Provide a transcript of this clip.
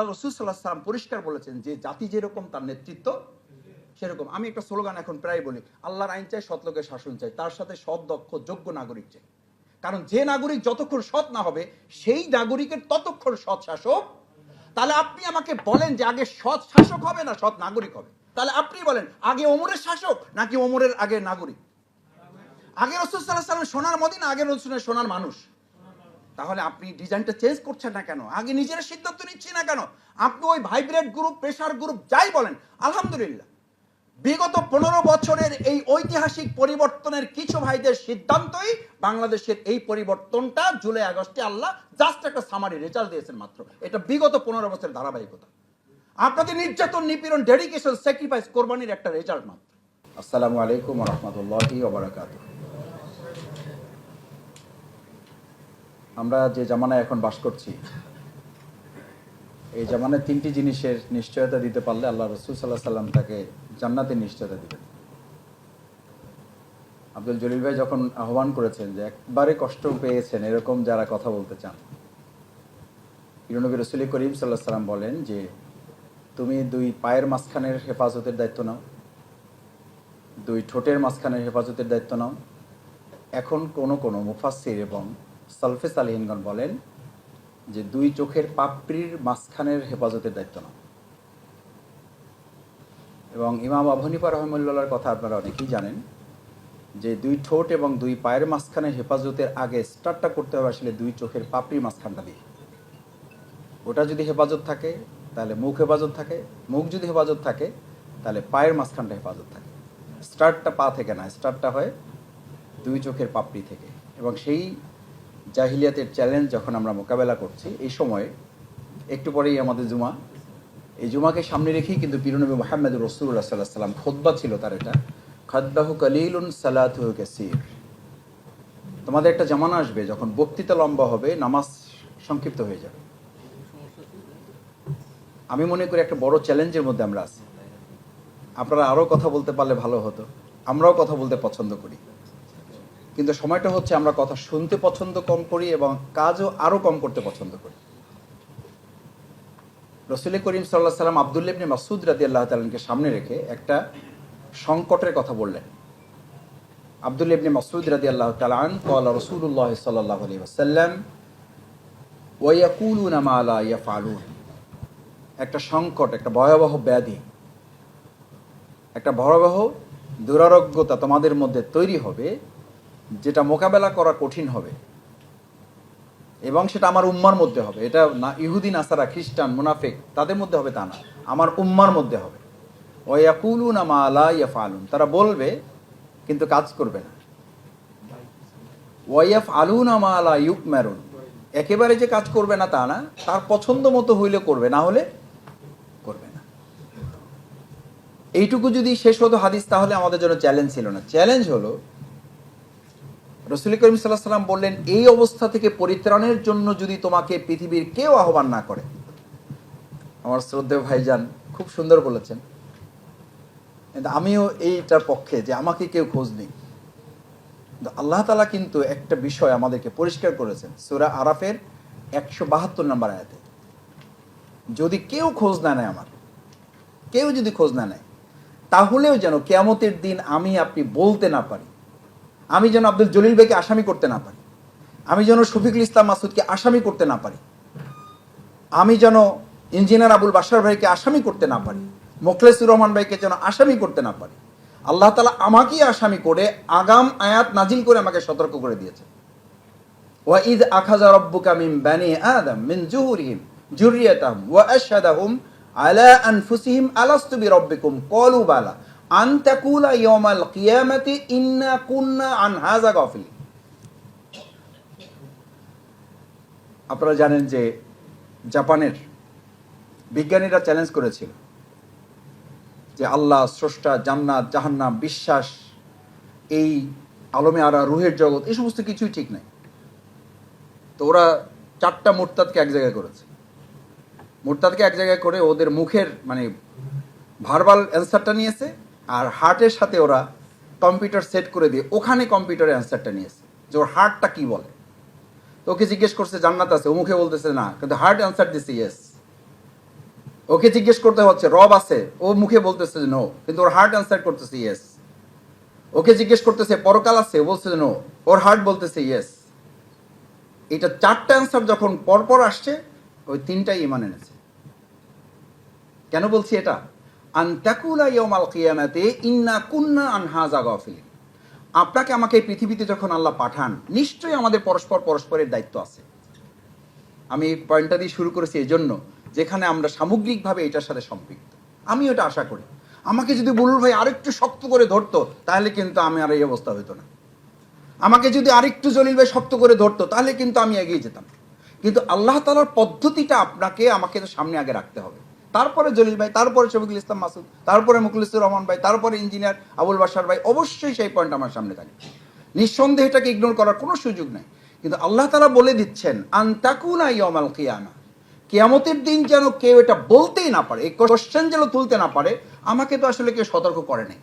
আল্লাহ পরিষ্কার বলেছেন যে জাতি যেরকম তার নেতৃত্ব, সেরকম। আমি একটা স্লোগান এখন প্রায় বলি, আল্লাহর আইন চাই, সৎ লোকের শাসন চাই, তার সাথে সৎ, দক্ষ, যোগ্য নাগরিক চাই। কারণ যে নাগরিক যতক্ষণ সৎ না হবে, সেই নাগরিকের ততক্ষণ সৎ শাসক। তাহলে আপনি আমাকে বলেন যে আগে সৎ শাসক হবে না সৎ নাগরিক হবে? তাহলে আপনি বলেন, আগে ওমরের শাসক নাকি ওমরের আগে নাগরিক? আগে রসুল সাল্লাহ সোনার মদিনা, আগে রসুলের সোনার মানুষ। তাহলে আপনি ডিজাইনটা চেঞ্জ করছেন না কেন? আগে নিজের সিদ্ধান্ত নিচ্ছি না কেন? আপনি ওই ভাইব্রেট গ্রুপ প্রেশার গ্রুপ যাই বলেন, আলহামদুলিল্লাহ। বিগত পনেরো বছরের এই ঐতিহাসিক পরিবর্তনের কিছু ভাইদের সিদ্ধান্তই বাংলাদেশের এই পরিবর্তনটা জুলাই আগস্টে আল্লাহ জাস্ট একটা সামারি রেজাল্ট দিয়েছেন মাত্র। এটা বিগত পনেরো বছরের ধারাবাহিকতা। আপনাদের নির্যাতন, নিপীড়ন ডেডিকেশন স্যাক্রিফাইস কোরবানির একটা রেজাল্ট মাত্র। আসসালামু আলাইকুম রহমতুল্লাহি ওবরাকাতুহ আমরা যে জামানায় এখন বাস করছি, এই জামানায় তিনটি জিনিসের নিশ্চয়তা দিতে পারলে আল্লাহ রসুল সাল্লাহ সাল্লাম তাকে জান্নাতের নিশ্চয়তা দিবেন। আব্দুল জলিল ভাই যখন আহ্বান করেছেন যে একবারে কষ্ট পেয়েছেন এরকম যারা কথা বলতে চান ইরনবী রসুল করিম সাল্লাহ সাল্লাম বলেন যে, তুমি দুই পায়ের মাঝখানের হেফাজতের দায়িত্ব নাও, দুই ঠোঁটের মাঝখানের হেফাজতের দায়িত্ব নাও। এখন কোনো কোনো মুফাসির এবং সালফেস আলহিনগণ বলেন যে দুই চোখের পাপড়ির মাঝখানের হেফাজতের দায়িত্ব নাও এবং ইমাম আবহানিপা রহমুল্লার কথা আপনারা অনেকেই জানেন যে দুই ঠোঁট এবং দুই পায়ের মাঝখানের হেফাজতের আগে স্টার্টটা করতে হবে আসলে দুই চোখের পাপড়ির মাঝখানটা দিয়ে। ওটা যদি হেফাজত থাকে, তাহলে মুখ হেফাজত থাকে, মুখ যদি হেফাজত থাকে, তাহলে পায়ের মাঝখানটা হেফাজত থাকে। স্টার্টটা পা থেকে না, স্টার্টটা হয় দুই চোখের পাপড়ি থেকে। এবং সেই জাহিলিয়াতের চ্যালেঞ্জ যখন আমরা মোকাবেলা করছি, এই সময়ে একটু পরেই আমাদের জুমা। এই জুমাকে সামনে রেখেই কিন্তু পিরনবী মোহাম্মদ রসুল্লাহ সাল্লাহ সাল্লাম খোদ্া ছিল তার এটা। খদ্বাহু কালিলুন সালাতু কাসির। তোমাদের একটা জামানা আসবে, যখন বক্তৃতা লম্বা হবে, নামাজ সংক্ষিপ্ত হয়ে যাবে। আমি মনে করি একটা বড় চ্যালেঞ্জের মধ্যে আমরা আছি। আপনারা আরও কথা বলতে পারলে ভালো হতো। আমরাও কথা বলতে পছন্দ করি। কিন্তু সময়টা হচ্ছে আমরা কথা শুনতে পছন্দ কম করি এবং কাজও আরও কম করতে পছন্দ করি। রসুল করিম সাল্লাহ সাল্লাম আবদুল্লিবনে মাসুদ রাদি আল্লাহ তালকে সামনে রেখে একটা সংকটের কথা বললেন। আবদুল্লিবনে মাসুদ রাদি আল্লাহ তালান কলা রসুল্লাহ সাল্লাহ আলী ওসাল্লাম ওয়াকুলুন আমালা ইয়াফালুন একটা সংকট, একটা ভয়াবহ ব্যাধি, একটা ভয়াবহ দুরারোগ্যতা তোমাদের মধ্যে তৈরি হবে যেটা মোকাবেলা করা কঠিন হবে এবং সেটা আমার উম্মার মধ্যে হবে। এটা না ইহুদিন আসারা খ্রিস্টান, মুনাফেক, তাদের মধ্যে হবে তা না। আমার উম্মার মধ্যে হবে। ওয়াকুলুন আমা আলা ইয়াফালুন তারা বলবে, কিন্তু কাজ করবে না। ওয়াইয়াফ আলুন আমা আলা ইউক মেরুন একেবারে যে কাজ করবে না তা না, তার পছন্দ মতো হইলে করবে, না হলে করবে না। এইটুকু যদি শেষ হতো হাদিস, তাহলে আমাদের জন্য চ্যালেঞ্জ ছিল না। চ্যালেঞ্জ হলো রসুল করিম সাল্লাহ সাল্লাম বললেন, এই অবস্থা থেকে পরিত্রাণের জন্য যদি তোমাকে পৃথিবীর কেউ আহ্বান না করে। আমার শ্রদ্ধেয় ভাইজান খুব সুন্দর বলেছেন। কিন্তু আমিও এইটার পক্ষে যে আমাকে কেউ খোঁজ নেই। আল্লাহ তালা কিন্তু একটা বিষয় আমাদেরকে পরিষ্কার করেছেন, সুরা আরাফের একশো বাহাত্তর নম্বর আয়াতে। যদি কেউ খোঁজ না নেয় আমার কেউ যদি খোঁজ না নেয়, তাহলেও যেন কেয়ামতের দিন আমি আপনি বলতে না পারি। আমি যেন আব্দুল জলিল ভাইকে আসামি করতে না পারি। আমি যেন শফিকুল ইসলাম মাসুদকে আসামি করতে না পারি। আমি যেন ইঞ্জিনিয়ার আবুল বাসার ভাইকে আসামি করতে না পারি। মোখলেসুর রহমান ভাইকে যেন আসামি করতে না পারি। আল্লাহ তালা আমাকেই আসামি করে আগাম আয়াত নাজিল করে আমাকে সতর্ক করে দিয়েছে। ওয়াইদ আখাজা রব্বুকা মিন বানি আদম মিন জুহুরিহিম জুরিয়াতাহুম ওয়া আশহাদাহুম আলা আনফুসিহিম আলাস্তু বিরাব্বিকুম। ক্বালু বালা। আপনারা জানেন যে জাপানের বিজ্ঞানীরা চ্যালেঞ্জ করেছিল যে আল্লাহ, স্রষ্টা, জান্নাত, জাহান্নাম, বিশ্বাস, এই আলমে আরা, রুহের জগৎ, এই সমস্ত কিছুই ঠিক নাই। তো ওরা চারটা মোরতাদকে এক জায়গায় করেছে। মোরতাদকে এক জায়গায় করে ওদের মুখের মানে ভার্বাল অ্যান্সারটা নিয়েছে আর হার্টের সাথে ওরা কম্পিউটার সেট করে দিয়ে ওখানে কম্পিউটারে অ্যান্সারটা নিয়েছে, যে ওর হার্টটা কি বলে। তো ওকে জিজ্ঞেস করছে, জান্নাত আছে? ও মুখে বলতেছে, না। কিন্তু হার্ট অ্যান্সার দিছে ইয়েস ওকে জিজ্ঞেস করতে হচ্ছে, রব আছে? ও মুখে বলতেছে নো কিন্তু ওর হার্ট অ্যান্সার করতেছে ইয়েস ওকে জিজ্ঞেস করতেছে, পরকাল আছে? বলছে নো ওর হার্ট বলতেছে ইয়েস এটা চারটা অ্যান্সার যখন পরপর আসছে, ওই তিনটাই ইমান এনেছে। কেন বলছি এটা? ইন্না কুন্না আপনাকে আমাকে পৃথিবীতে যখন আল্লাহ পাঠান, নিশ্চয়ই আমাদের পরস্পর পরস্পরের দায়িত্ব আছে। আমি পয়েন্টটা দিয়ে শুরু করেছি এই জন্য যেখানে আমরা সামগ্রিকভাবে এটার সাথে সম্পৃক্ত। আমি ওটা আশা করি। আমাকে যদি বুলুর ভাই আরেকটু শক্ত করে ধরতো, তাহলে কিন্তু আমি আর এই অবস্থা হতো না। আমাকে যদি আরেকটু জলিল ভাই শক্ত করে ধরতো, তাহলে কিন্তু আমি এগিয়ে যেতাম। কিন্তু আল্লাহ তালার পদ্ধতিটা আপনাকে আমাকে তো সামনে আগে রাখতে হবে। তারপরে জলিল ভাই, তারপরে শফিকুল ইসলাম মাসুদ, তারপরে মুখলিসুর রহমান ভাই, তারপরে ইঞ্জিনিয়ার আবুল বাসার ভাই, অবশ্যই সেই পয়েন্ট আমার সামনে থাকে নিঃসন্দেহে এটাকে ইগনোর করার কোনো সুযোগ নাই। কিন্তু আল্লাহ তালা বলে দিচ্ছেন, আন্তাকুনা ইয়মাল কিয়ামা। কেয়ামতের দিন যেন কেউ এটা বলতেই না পারে, এই কোশ্চেন যেন তুলতে না পারে, আমাকে তো আসলে কেউ সতর্ক করে নাই।